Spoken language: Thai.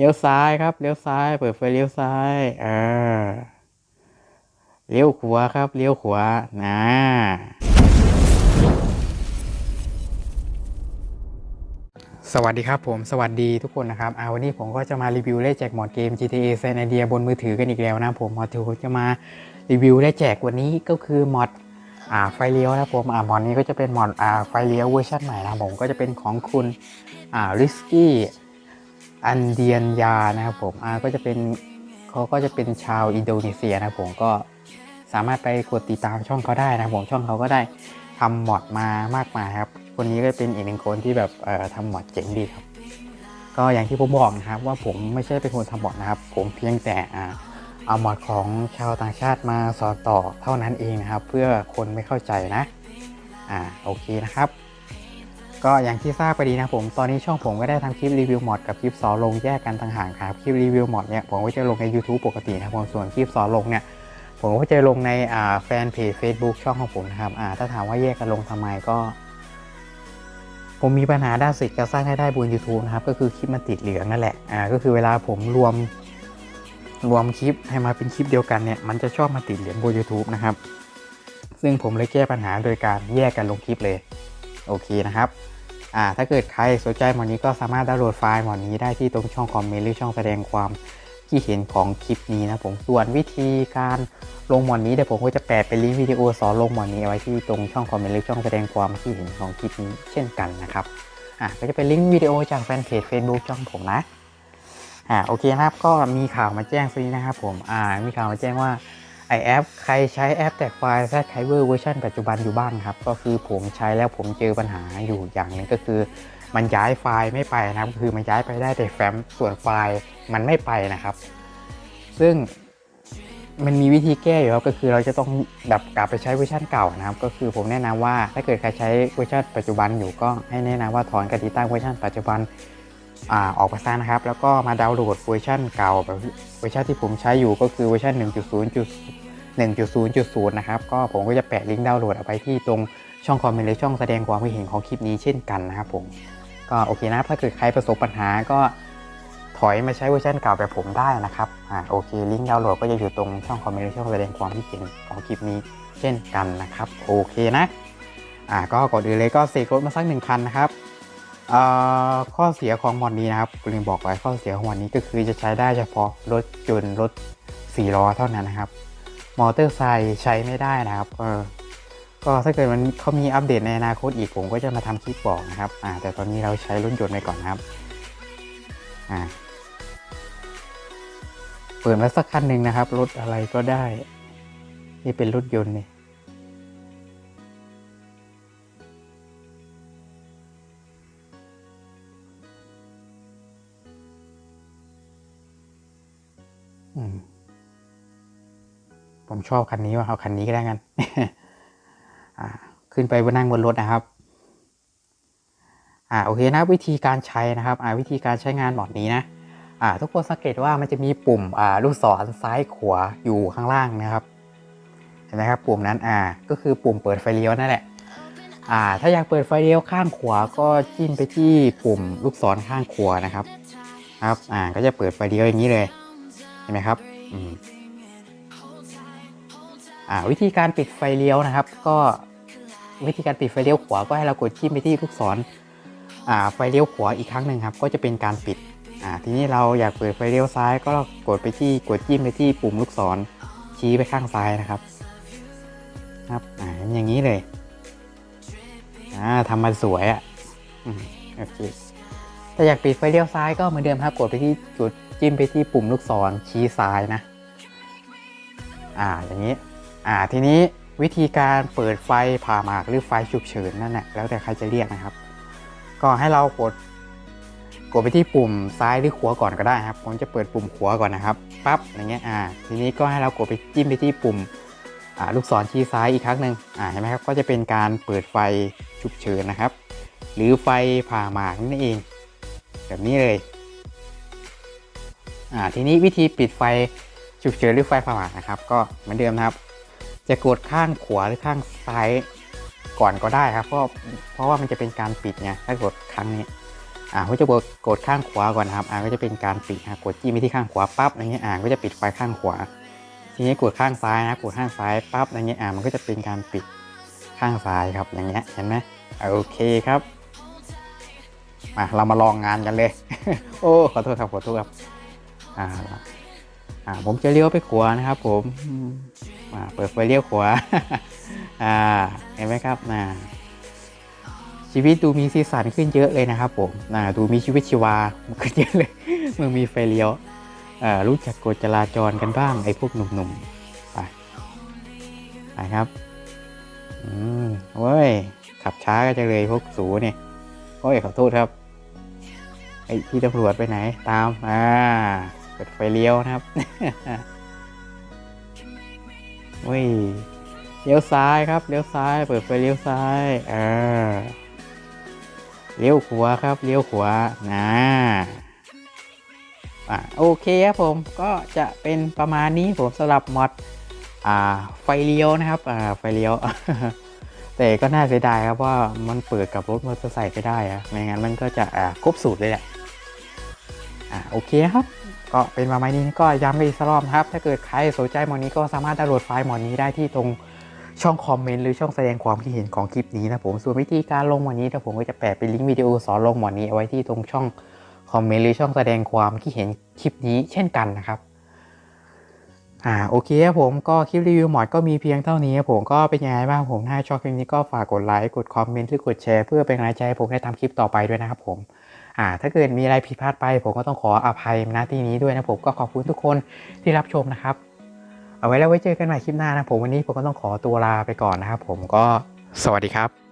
เลี้ยวซ้ายครับ เลี้ยวซ้าย เปิดไฟเลี้ยวซ้าย อ่า เลี้ยวขวาครับ เลี้ยวขวานะสวัสดีครับผมสวัสดีทุกคนนะครับอาวันนี้ผมก็จะมารีวิวและแจกหมอดเกม GTA San Andreas บนมือถือกันอีกแล้วนะผมมอถือจะมารีวิวและแจกวันนี้ก็คือมอดอ่าไฟเลี้ยวนะผมอ่ามอดนี้ก็จะเป็นมอดอ่าไฟเลี้ยวเวอร์ชันใหม่นะผมก็จะเป็นของคุณอ่าริสกี้ อันเดียนยานะครับผมอ่าก็จะเป็นเขาก็จะเป็นชาวอินโดนีเซียนะผมก็สามารถไปกดติดตามช่องเขาได้นะผมช่องเขาก็ได้ทำหมอดมามากมายครับ คนนี้ก็เป็นอีกหนึ่งคนที่แบบเอ่อทำหมอดเจ๋งดีครับ ก็อย่างที่ผมบอกนะครับว่าผมไม่ใช่เป็นคนทำหมอดนะครับ ผมเพียงแต่อ่าเอาหมอดของชาวต่างชาติมาสอนต่อเท่านั้นเองนะครับ เพื่อคนไม่เข้าใจนะอ่าโอเคนะครับ ก็อย่างที่ทราบไปดีนะผม ตอนนี้ช่องผมก็ได้ทำคลิปรีวิวมอดกับคลิปสอนลงแยกกันต่างหากครับ คลิปรีวิวมอดเนี่ยผมก็จะลงใน YouTube ปกตินะครับผม ส่วนคลิปสอนลงเนี่ยผมก็จะลงในอ่าแฟนเพจ Facebook ช่องของผมนะครับอ่าถ้าถามว่าแยกกันลงทำไมก็ ผมมีปัญหาด้านสิทธิ์การสร้างให้ได้บน YouTube นะครับ ก็คือคลิปมันติดเหลืองนั่นแหละ อ่า ก็คือเวลาผมรวมรวมคลิปให้มาเป็นคลิปเดียวกันเนี่ย มันจะชอบมาติดเหลืองบน YouTube นะครับ ซึ่งผมเลยแก้ปัญหาโดยการแยกกันลงคลิปเลย โอเคนะครับอ่าถ้าเกิดใครสนใจหมอนี้ก็สามารถดาวน์โหลดไฟล์หมอนี้ได้ที่ตรงช่องคอมเมนต์หรือช่องแสดงความคิดเห็นของคลิปนี้นะผมส่วนวิธีการลงหมอนนี้เดี๋ยวผมก็จะแปะเป็นลิงก์วิดีโอสอนลงหมอนนี้เอาไว้ที่ตรงช่องคอมเมนต์หรือช่องแสดงความคิดเห็นของคลิปนี้เช่นกันนะครับอะก็จะเป็นลิงก์วิดีโอจากแฟนเพจ Facebook ช่องผมนะอ่าโอเคนะครับก็มีข่าวมาแจ้งซีนะครับผมอ่ามีข่าวมาแจ้งว่า ไอแอปใครใช้แอปแตกไฟล์แซดไคเวอร์เวอร์ชันปัจจุบันอยู่บ้างครับ ก็คือผมใช้แล้วผมเจอปัญหาอยู่อย่างนึงก็คือ มันย้ายไฟล์ไม่ไปนะครับคือมันย้ายไปได้แต่แฟ้มส่วนไฟล์มันไม่ไปนะครับ ซึ่งมันมีวิธีแก้อยู่ครับก็คือเราจะต้องแบบกลับไปใช้เวอร์ชันเก่านะครับ ก็คือผมแนะนำว่าถ้าเกิดใครใช้เวอร์ชันปัจจุบันอยู่ก็ให้แนะนำว่าถอนการติดตั้งเวอร์ชันปัจจุบันอ่าออกไปซะนะครับ แล้วก็มาดาวน์โหลดเวอร์ชันเก่าแบบเวอร์ชันที่ผมใช้อยู่ก็คือเวอร์ชัน 1.0.1.0.0 นะครับ ก็ผมก็จะแปะลิงก์ดาวน์โหลดเอาไว้ที่ตรงช่องคอมเมนต์หรือช่องแสดงความคิดเห็นของคลิปนี้เช่นกันนะครับผมก็โอเคนะถ้าเกิดใครประสบปัญหาก็ถอยมาใช้เวอร์ชันเก่าแบบผมได้นะครับอ่าโอเคลิงก์ดาวน์โหลดก็จะอยู่ตรงช่องคอมเมนต์หรือช่องแสดงความคิดเห็นของคลิปนี้เช่นกันนะครับโอเคนะอ่าก็ก่อนอื่นเลยก็เสกรถมาสักหนึ่งคันนะครับเอ่อข้อเสียของมอดนี้นะครับลืมบอกไว้ข้อเสียของมอดนี้ก็คือจะใช้ได้เฉพาะรถจนรถ4ล้อเท่านั้นนะครับ มอเตอร์ไซค์ใช้ไม่ได้นะครับเออก็ถ้าเกิดมันเขามีอัปเดตในอนาคตอีกผมก็จะมาทำคลิปบอกนะครับอ่าแต่ตอนนี้เราใช้รถยนต์ไปก่อนนะครับอ่าเปิดมาสักคันหนึ่งนะครับรถอะไรก็ได้ นี่เป็นรถยนต์นี่อืม ผมชอบคันนี้ว่าเอาคันนี้ก็ได้กันขึ้นไปบนนั่งบนรถนะครับอ่าโอเคนะวิธีการใช้นะครับอ่าวิธีการใช้งานบอร์ดนี้นะอ่าทุกคนสังเกตว่ามันจะมีปุ่มอ่าลูกศรซ้ายขวาอยู่ข้างล่างนะครับเห็นไหมครับปุ่มนั้นอ่าก็คือปุ่มเปิดไฟเลี้ยวนั่นแหละอ่าถ้าอยากเปิดไฟเลี้ยวข้างขวาก็จิ้มไปที่ปุ่มลูกศรข้างขวานะครับครับอ่าก็จะเปิดไฟเลี้ยวอย่างนี้เลยเห็นไหมครับอืม วิธีการปิดไฟเลี้ยวนะครับ ก็วิธีการปิดไฟเลี้ยวขวาก็ให้เรากดจิ้มไปที่ลูกศรไฟเลี้ยวขวาอีกครั้งหนึ่งครับ ก็จะเป็นการปิดทีนี้เราอยากเปิดไฟเลี้ยวซ้าย ก็กดไปที่กดจิ้มไปที่ปุ่มลูกศรชี้ไปข้างซ้ายนะครับครับอ่าอย่างนี้เลยอ่าทำมาสวยอะโอเคถ้าอยากปิดไฟเลี้ยวซ้ายก็เหมือนเดิมครับกดไปที่จุดจิ้มไปที่ปุ่มลูกศรชี้ซ้ายนะ อ่าอย่างนี้ อ่าทีนี้วิธีการเปิดไฟผ่าหมากหรือไฟฉุกเฉินนั่นแหละแล้วแต่ใครจะเรียกนะครับ ก็ให้เรากดกดไปที่ปุ่มซ้ายหรือขวาก่อนก็ได้ครับ ผมจะเปิดปุ่มขวาก่อนนะครับปั๊บอย่างเงี้ยอ่าทีนี้ก็ให้เรากดไปจิ้มไปที่ปุ่มอ่าลูกศรชี้ซ้ายอีกครั้งหนึ่งอ่าเห็นไหมครับก็จะเป็นการเปิดไฟฉุกเฉินนะครับ หรือไฟผ่าหมากนั่นเอง แบบนี้เลยอ่าทีนี้วิธีปิดไฟฉุกเฉินหรือไฟผ่าหมากนะครับ ก็เหมือนเดิมนะครับ จะกดข้างขวาหรือข้างซ้ายก่อนก็ได้ครับ เพราะเพราะว่ามันจะเป็นการปิดไงถ้ากดครั้งนี้อ่าก็จะกดกดข้างขวาก่อนครับอ่าก็จะเป็นการปิดกดจิ้มไปที่ข้างขวาปั๊บอย่างเงี้ยอ่าก็จะปิดไฟข้างขวา ทีนี้กดข้างซ้ายนะกดข้างซ้ายปั๊บอย่างเงี้ยอ่ามันก็จะเป็นการปิดข้างซ้ายครับอย่างเงี้ยเห็นไหมโอเคครับมาเรามาลองงานกันเลย โอ้ขอโทษครับขอโทษครับอ่าอ่าผมจะเลี้ยวไปขวานะครับ ผมอ เปิดไฟเลี้ยวขวาอ่าเห็นไหมครับนะชีวิตดูมีสีสันขึ้นเยอะเลยนะครับผมนะดูมีชีวิตชีวาขึ้นเยอะเลยเมื่อมีไฟเลี้ยวรู้จักกฎจราจรกันบ้างไอ้พวกหนุ่มๆไปไปครับอืมโอ้ยขับช้าก็จะเลยพวกสูเนี่ยโอ้ยขอโทษครับไอ้พี่ตำรวจไปไหนตามอ่าเปิดไฟเลี้ยวนะครับ โอ้ยเลี้ยวซ้ายครับเลี้ยวซ้าย เปิดไฟเลี้ยวซ้ายเออเลี้ยวขวาครับเลี้ยวขวานะอะโอเคครับผมก็จะเป็นประมาณนี้ผมสำหรับมอดอ่าไฟเลี้ยวนะครับอ่าไฟเลี้ยว แต่ก็น่าเสียดายครับว่ามันเปิดกับรถมอเตอร์ไซค์ไม่ได้อะไม่งั้นมันก็จะอ่าครบสูตรเลยแหละอ่าโอเคครับ ก็เป็นประมาณนี้ก็ย้ำกันอีกสักรอบนะครับ ถ้าเกิดใครสนใจหมอนี้ก็สามารถดาวน์โหลดไฟล์หมอนี้ได้ที่ตรงช่องคอมเมนต์หรือช่องแสดงความคิดเห็นของคลิปนี้นะผมส่วนวิธีการลงหมอนี้นะผมก็จะแปะเป็นลิงก์วิดีโอสอนลงหมอนี้เอาไว้ที่ตรงช่องคอมเมนต์หรือช่องแสดงความคิดเห็นคลิปนี้เช่นกันนะครับอ่าโอเคครับผมก็คลิปรีวิวหมอดก็มีเพียงเท่านี้ครับผมก็เป็นยังไงบ้างผมถ้าชอบคลิปนี้ก็ฝากกดไลค์กดคอมเมนต์หรือกดแชร์เพื่อเป็นกำลังใจให้ผมได้ทำคลิปต่อไปด้วยนะครับผม อ่าถ้าเกิดมีอะไรผิดพลาดไป ผมก็ต้องขออภัยนะที่นี้ด้วยนะผมก็ขอบคุณทุกคนที่รับชมนะครับ เอาไว้แล้วไว้เจอกันใหม่คลิปหน้านะผมวันนี้ผมก็ต้องขอตัวลาไปก่อนนะครับผมก็สวัสดีครับ